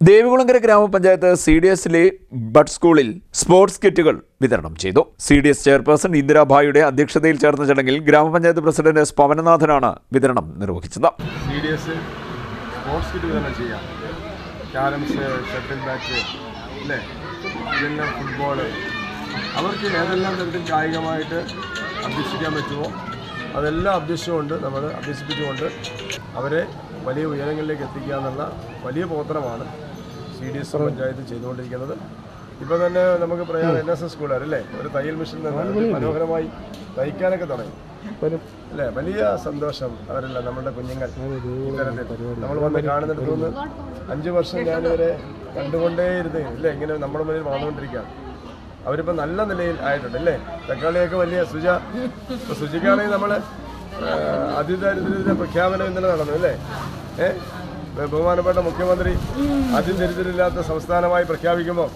ദേവികുളങ്കര ഗ്രാമപഞ്ചായത്ത് C D എസിലെ bud സ്കൂളിൽ സ്പോർട്സ് കിറ്റുകൾ വിതരണം ചെയ്തു. സി ഡി എസ് ചെയർപേഴ്സൺ ഇന്ദിരാഭായിയുടെ അധ്യക്ഷതയിൽ ചേർന്ന ചടങ്ങിൽ ഗ്രാമപഞ്ചായത്ത് പ്രസിഡന്റ് എസ് പവനനാഥനാണ് വിതരണം നിർവഹിച്ചത്. സ്പോർട്സ് കിറ്റ് വിതരണം ഇതെല്ലാം ഫുട്ബോൾ അവർക്ക് ഏതെല്ലാം തരത്തിൽ കായികമായിട്ട് അഭ്യസിക്കാൻ പറ്റുമോ അതെല്ലാം അഭ്യസിച്ചുകൊണ്ട് നമ്മൾ അഭ്യസിപ്പിച്ചുകൊണ്ട് അവരെ വലിയ ഉയരങ്ങളിലേക്ക് എത്തിക്കുക എന്നുള്ള വലിയ പ്രവർത്തനമാണ് സി ഡി എസ് പഞ്ചായത്ത് ചെയ്തുകൊണ്ടിരിക്കുന്നത്. ഇപ്പോൾ തന്നെ നമുക്ക് പറയാം എൻ എസ് എസ് സ്കൂളുകാരല്ലേ ഒരു തയ്യൽ മെഷീൻ മനോഹരമായി തയ്ക്കാനൊക്കെ തുടങ്ങി. അല്ലേ? വലിയ സന്തോഷം അവരല്ല നമ്മുടെ കുഞ്ഞുങ്ങൾ ഇത്തരത്തിൽ. നമ്മൾ വന്ന് കാണുന്നിടത്തുനിന്ന് അഞ്ച് വർഷം ഞാനിവരെ കണ്ടുകൊണ്ടേയിരുന്നു ഇല്ലേ? ഇങ്ങനെ നമ്മുടെ മുന്നിൽ വളർന്നുകൊണ്ടിരിക്കുകയാണ്. അവരിപ്പോൾ നല്ല നിലയിൽ ആയിട്ടുണ്ട് അല്ലേ തക്കാളിയൊക്കെ വലിയ സുജ ഇപ്പൊ സുജിക്കാണെങ്കിൽ നമ്മൾ അതിദാരിദ്ര്യത്തിന്റെ പ്രഖ്യാപനം ഇന്നലെ നടന്നു അല്ലേ ഏ? ബഹുമാനപ്പെട്ട മുഖ്യമന്ത്രി അതിദരിദ്രരില്ലാത്ത സംസ്ഥാനമായി പ്രഖ്യാപിക്കുമ്പോൾ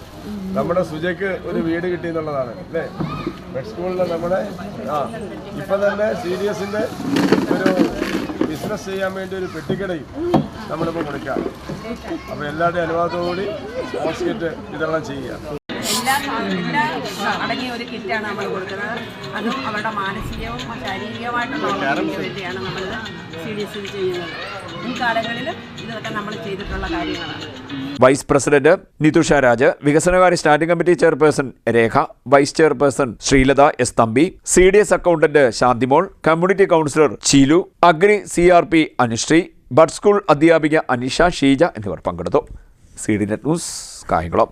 നമ്മുടെ സുജയ്ക്ക് ഒരു വീട് കിട്ടി എന്നുള്ളതാണ് അല്ലേ? മെഡ് സ്കൂളിൽ നമ്മുടെ ആ ഇപ്പം തന്നെ സി ഡി എസിന്റെ ഒരു ബിസിനസ് ചെയ്യാൻ വേണ്ടി ഒരു പെട്ടിക്കടയും നമ്മളിപ്പോൾ കൊടുക്കാം അപ്പോൾ എല്ലാവരുടെയും അനുവാദത്തോടുകൂടി സ്പോർട്സ് കിറ്റ് വിതരണം ചെയ്യുക. എല്ലാ അടങ്ങിയ ഒരു കിറ്റാണ് നമ്മൾ കൊടുക്കുന്നത്. അതും അവരുടെ മാനസികവും ശാരീരികവുമായിട്ടുള്ള ആരോഗ്യത്തിന് വേണ്ടിയാണ് നമ്മൾ സി ഡി എസ് ചെയ്യുന്നത്. നമ്മൾ ചെയ്തിട്ടുള്ള കാര്യങ്ങളാണ്. വൈസ് പ്രസിഡന്റ് നിതുഷ രാജ് വികസനകാര്യ standing committee chairperson Rekha vice chairperson Sreelatha S Thampi C D S accountant Shantimol community councillor Cheelu agri C R P Anushree bud school അധ്യാപിക അനിഷ ഷീജ എന്നിവർ പങ്കെടുത്തു. C D net news Kayamkulam